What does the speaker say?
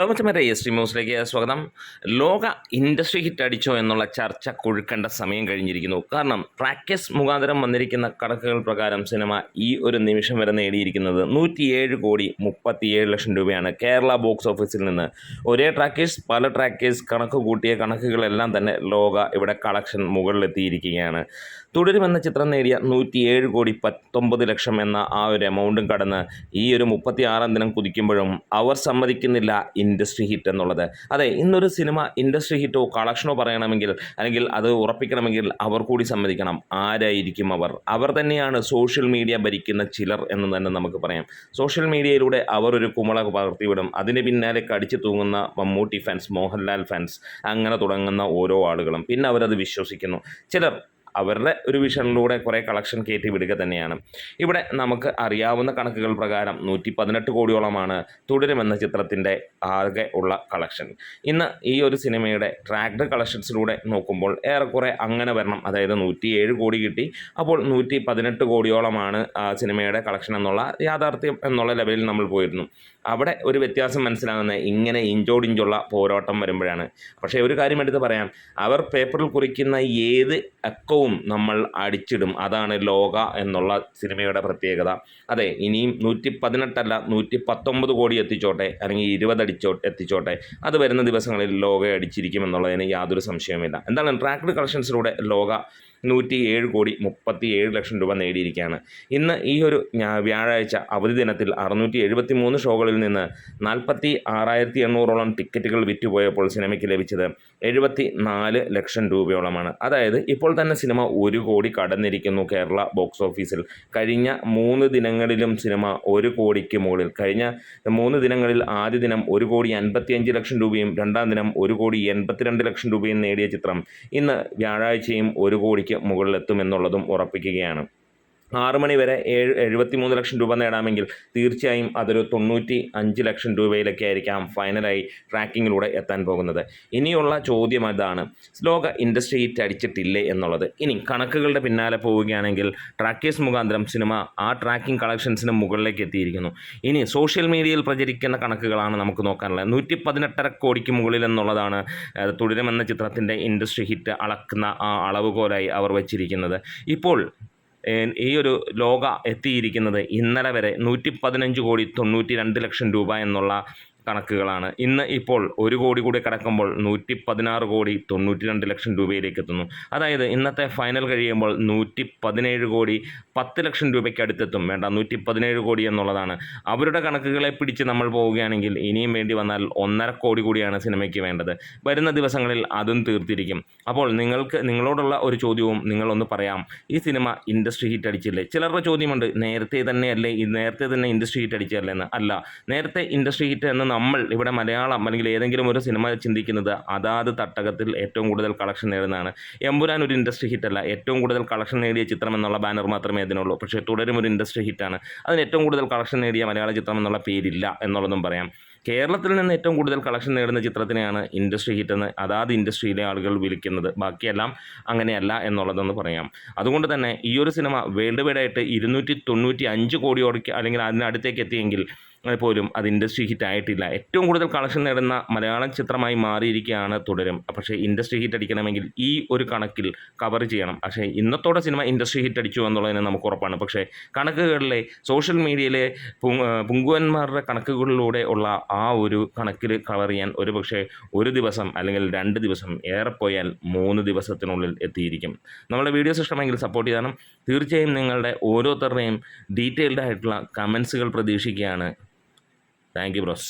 ലോകച്ചമരെ S T ന്യൂസിലേക്ക് സ്വാഗതം. ലോക ഇൻഡസ്ട്രി ഹിറ്റ് അടിച്ചോ എന്നുള്ള ചർച്ച കൊഴുക്കേണ്ട സമയം കഴിഞ്ഞിരിക്കുന്നു. കാരണം ട്രാക്കേഴ്സ് മുഖാന്തരം വന്നിരിക്കുന്ന കണക്കുകൾ പ്രകാരം സിനിമ ഈ ഒരു നിമിഷം വരെ നേടിയിരിക്കുന്നത് നൂറ്റിയേഴ് കോടി മുപ്പത്തിയേഴ് ലക്ഷം രൂപയാണ്. കേരള ബോക്സ് ഓഫീസിൽ നിന്ന് ഒരേ ട്രാക്കേഴ്സ് പല ട്രാക്കേഴ്സ് കണക്ക് കൂട്ടിയ കണക്കുകളെല്ലാം തന്നെ ലോക ഇവിടെ കളക്ഷൻ മുകളിലെത്തിയിരിക്കുകയാണ്. തുടരുമെന്ന ചിത്രം നേടിയ നൂറ്റിയേഴ് കോടി പത്തൊമ്പത് ലക്ഷം എന്ന ആ ഒരു എമൗണ്ടും കടന്ന് ഈ ഒരു മുപ്പത്തി ആറാം ദിനം കുതിക്കുമ്പോഴും അവർ സമ്മതിക്കുന്നില്ല ഇൻഡസ്ട്രി ഹിറ്റ് എന്നുള്ളത്. അതെ ഇന്നൊരു സിനിമ ഇൻഡസ്ട്രി ഹിറ്റോ കളക്ഷനോ പറയണമെങ്കിൽ അല്ലെങ്കിൽ അത് ഉറപ്പിക്കണമെങ്കിൽ അവർ കൂടി സമ്മതിക്കണം. ആരായിരിക്കും അവർ? അവർ തന്നെയാണ് സോഷ്യൽ മീഡിയ ഭരിക്കുന്ന ചിലർ എന്ന് തന്നെ നമുക്ക് പറയാം. സോഷ്യൽ മീഡിയയിലൂടെ അവർ ഒരു കുമള പകർത്തിവിടും. അതിന് പിന്നാലെ കടിച്ചു തൂങ്ങുന്ന മമ്മൂട്ടി ഫാൻസ് മോഹൻലാൽ ഫാൻസ് അങ്ങനെ തുടങ്ങുന്ന ഓരോ ആളുകളും. പിന്നെ അവരത് വിശ്വസിക്കുന്നു. ചിലർ അവരുടെ ഒരു വിഷനിലൂടെ കുറേ കളക്ഷൻ കയറ്റി വിടുക തന്നെയാണ്. ഇവിടെ നമുക്ക് അറിയാവുന്ന കണക്കുകൾ പ്രകാരം നൂറ്റി പതിനെട്ട് കോടിയോളമാണ് തുടരുമെന്ന ചിത്രത്തിന്റെ ആകെ ഉള്ള കളക്ഷൻ ഇന്ന് ഈ ഒരു സിനിമയുടെ ട്രാക്ഡ് കളക്ഷൻസിലൂടെ നോക്കുമ്പോൾ ഏറെക്കുറെ അങ്ങനെ വരണം. അതായത് നൂറ്റി ഏഴ് കോടി കിട്ടി. അപ്പോൾ നൂറ്റി പതിനെട്ട് കോടിയോളമാണ് ആ സിനിമയുടെ കളക്ഷൻ എന്നുള്ള യാഥാർത്ഥ്യം എന്നുള്ള ലെവലിൽ നമ്മൾ പോയിരുന്നു. അവിടെ ഒരു വ്യത്യാസം മനസ്സിലാകുന്നത് ഇങ്ങനെ ഇഞ്ചോടിഞ്ചുള്ള പോരാട്ടം വരുമ്പോഴാണ്. പക്ഷേ ഒരു കാര്യം എടുത്ത് പറയാം. അവർ പേപ്പറിൽ കുറിക്കുന്ന ഏത് അക്കവും നമ്മൾ അടിച്ചിടും. അതാണ് ലോക എന്നുള്ള സിനിമയുടെ പ്രത്യേകത. അതെ ഇനിയും നൂറ്റി പതിനെട്ടല്ല നൂറ്റി പത്തൊമ്പത് കോടി എത്തിച്ചോട്ടെ അല്ലെങ്കിൽ ഇരുപതടിച്ചോ എത്തിച്ചോട്ടെ. അത് വരുന്ന ദിവസങ്ങളിൽ ലോക അടിച്ചിരിക്കും എന്നുള്ളതിന് യാതൊരു സംശയവുമില്ല. എന്താണ് ട്രാക്ടർ കളക്ഷൻസിലൂടെ ലോക നൂറ്റി ഏഴ് കോടി മുപ്പത്തി ഏഴ് ലക്ഷം രൂപ നേടിയിരിക്കുകയാണ്. ഇന്ന് ഈ ഒരു വ്യാഴാഴ്ച അവധി ദിനത്തിൽ അറുന്നൂറ്റി എഴുപത്തി മൂന്ന് ഷോകളിൽ നിന്ന് നാൽപ്പത്തി ആറായിരത്തി എണ്ണൂറോളം ടിക്കറ്റുകൾ വിറ്റുപോയപ്പോൾ സിനിമയ്ക്ക് ലഭിച്ചത് എഴുപത്തി നാല് ലക്ഷം രൂപയോളമാണ്. അതായത് ഇപ്പോൾ തന്നെ സിനിമ ഒരു കോടി കടന്നിരിക്കുന്നു കേരള ബോക്സ് ഓഫീസിൽ. കഴിഞ്ഞ മൂന്ന് ദിനങ്ങളിലും സിനിമ ഒരു കോടിക്ക് മുകളിൽ. കഴിഞ്ഞ മൂന്ന് ദിനങ്ങളിൽ ആദ്യ ദിനം ഒരു കോടി അൻപത്തിയഞ്ച് ലക്ഷം രൂപയും രണ്ടാം ദിനം ഒരു കോടി എൺപത്തിരണ്ട് ലക്ഷം രൂപയും നേടിയ ചിത്രം ഇന്ന് വ്യാഴാഴ്ചയും ഒരു കോടിക്ക് മുകളിലെത്തുമെന്നുള്ളതും ഉറപ്പിക്കുകയാണ്. ആറ് മണി വരെ ഏഴ് എഴുപത്തി മൂന്ന് ലക്ഷം രൂപ നേടാമെങ്കിൽ തീർച്ചയായും അതൊരു തൊണ്ണൂറ്റി അഞ്ച് ലക്ഷം രൂപയിലൊക്കെ ആയിരിക്കാം ഫൈനലായി ട്രാക്കിങ്ങിലൂടെ എത്താൻ പോകുന്നത്. ഇനിയുള്ള ചോദ്യം അതാണ് ലോക ഇൻഡസ്ട്രി ഹിറ്റ് അടിച്ചിട്ടില്ലേ എന്നുള്ളത്. ഇനി കണക്കുകളുടെ പിന്നാലെ പോവുകയാണെങ്കിൽ ട്രാക്കേഴ്സ് മുഖാന്തരം സിനിമ ആ ട്രാക്കിംഗ് കളക്ഷൻസിന് മുകളിലേക്ക് എത്തിയിരിക്കുന്നു. ഇനി സോഷ്യൽ മീഡിയയിൽ പ്രചരിക്കുന്ന കണക്കുകളാണ് നമുക്ക് നോക്കാനുള്ളത്. നൂറ്റി പതിനെട്ടര കോടിക്ക് മുകളിൽ എന്നുള്ളതാണ് തുടരുമെന്ന ചിത്രത്തിന്റെ ഇൻഡസ്ട്രി ഹിറ്റ് അളക്കുന്ന ആ അളവുകോലായി അവർ വച്ചിരിക്കുന്നത്. ഇപ്പോൾ ഈ ഒരു ലോക എത്തിയിരിക്കുന്നത് ഇന്നലെ വരെ നൂറ്റി പതിനഞ്ച് കോടി തൊണ്ണൂറ്റി രണ്ട് ലക്ഷം രൂപ എന്നുള്ള കണക്കുകളാണ്. ഇന്ന് ഇപ്പോൾ ഒരു കോടി കൂടി കടക്കുമ്പോൾ നൂറ്റി പതിനാറ് കോടി തൊണ്ണൂറ്റി രണ്ട് ലക്ഷം രൂപയിലേക്ക് എത്തുന്നു. അതായത് ഇന്നത്തെ ഫൈനൽ കഴിയുമ്പോൾ നൂറ്റി പതിനേഴ് കോടി പത്ത് ലക്ഷം രൂപയ്ക്ക് അടുത്തെത്തും. വേണ്ട നൂറ്റി പതിനേഴ് കോടി എന്നുള്ളതാണ്. അവരുടെ കണക്കുകളെ പിടിച്ച് നമ്മൾ പോവുകയാണെങ്കിൽ ഇനിയും വേണ്ടി വന്നാൽ ഒന്നര കോടി കൂടിയാണ് സിനിമയ്ക്ക് വേണ്ടത്. വരുന്ന ദിവസങ്ങളിൽ അതും തീർത്തിരിക്കും. അപ്പോൾ നിങ്ങൾക്ക് നിങ്ങളോടുള്ള ഒരു ചോദ്യവും നിങ്ങളൊന്ന് പറയാം. ഈ സിനിമ ഇൻഡസ്ട്രി ഹിറ്റ് അടിച്ചില്ലേ? ചിലരുടെ ചോദ്യമുണ്ട് നേരത്തെ തന്നെ അല്ലേ നേരത്തെ തന്നെ ഇൻഡസ്ട്രി ഹിറ്റ് അടിച്ചല്ലേ എന്ന്. അല്ല നേരത്തെ ഇൻഡസ്ട്രി ഹിറ്റ് എന്ന് നമ്മൾ ഇവിടെ മലയാളം അല്ലെങ്കിൽ ഏതെങ്കിലും ഒരു സിനിമ ചിന്തിക്കുന്നത് അതാത് തട്ടകത്തിൽ ഏറ്റവും കൂടുതൽ കളക്ഷൻ നേടുന്നതാണ്. എമ്പുരാൻ ഒരു ഇൻഡസ്ട്രി ഹിറ്റല്ല ഏറ്റവും കൂടുതൽ കളക്ഷൻ നേടിയ ചിത്രം എന്നുള്ള ബാനർ മാത്രമേ അതിനുള്ളൂ. പക്ഷേ തുടരും ഒരു ഇൻഡസ്ട്രി ഹിറ്റാണ് അതിന് ഏറ്റവും കൂടുതൽ കളക്ഷൻ നേടിയ മലയാള ചിത്രം എന്നുള്ള പേരില്ല എന്നുള്ളതും പറയാം. കേരളത്തിൽ നിന്ന് ഏറ്റവും കൂടുതൽ കളക്ഷൻ നേടുന്ന ചിത്രത്തിനെയാണ് ഇൻഡസ്ട്രി ഹിറ്റ് എന്ന് അതാത് ഇൻഡസ്ട്രിയിലെ ആളുകൾ വിളിക്കുന്നത്. ബാക്കിയെല്ലാം അങ്ങനെയല്ല എന്നുള്ളതെന്ന് പറയാം. അതുകൊണ്ട് തന്നെ ഈ ഒരു സിനിമ വേൾഡ് വൈഡായിട്ട് ഇരുന്നൂറ്റി തൊണ്ണൂറ്റി അഞ്ച് കോടിയോടൊക്കെ അല്ലെങ്കിൽ അതിനടുത്തേക്ക് എത്തിയെങ്കിൽ പോലും അത് ഇൻഡസ്ട്രി ഹിറ്റ് ആയിട്ടില്ല. ഏറ്റവും കൂടുതൽ കളക്ഷൻ നേടുന്ന മലയാളം ചിത്രമായി മാറിയിരിക്കുകയാണ് തുടരും. പക്ഷേ ഇൻഡസ്ട്രി ഹിറ്റ് അടിക്കണമെങ്കിൽ ഈ ഒരു കണക്കിൽ കവർ ചെയ്യണം. പക്ഷേ ഇന്നത്തോടെ സിനിമ ഇൻഡസ്ട്രി ഹിറ്റ് അടിച്ചു എന്നുള്ളതിന് നമുക്ക് ഉറപ്പാണ്. പക്ഷേ കണക്കുകളിലെ സോഷ്യൽ മീഡിയയിലെ പുങ് പുങ്കുവന്മാരുടെ കണക്കുകളിലൂടെ ഉള്ള ആ ഒരു കണക്കിൽ കവർ ചെയ്യാൻ ഒരു പക്ഷേ ഒരു ദിവസം അല്ലെങ്കിൽ രണ്ട് ദിവസം ഏറെ പോയാൽ മൂന്ന് ദിവസത്തിനുള്ളിൽ എത്തിയിരിക്കും. നമ്മുടെ വീഡിയോസ് ഇഷ്ടമെങ്കിൽ സപ്പോർട്ട് ചെയ്യണം തീർച്ചയായും നിങ്ങളുടെ ഓരോരുത്തരുടെയും ഡീറ്റെയിൽഡ് ആയിട്ടുള്ള കമൻസുകൾ പ്രതീക്ഷിക്കുകയാണ്. Thank you bros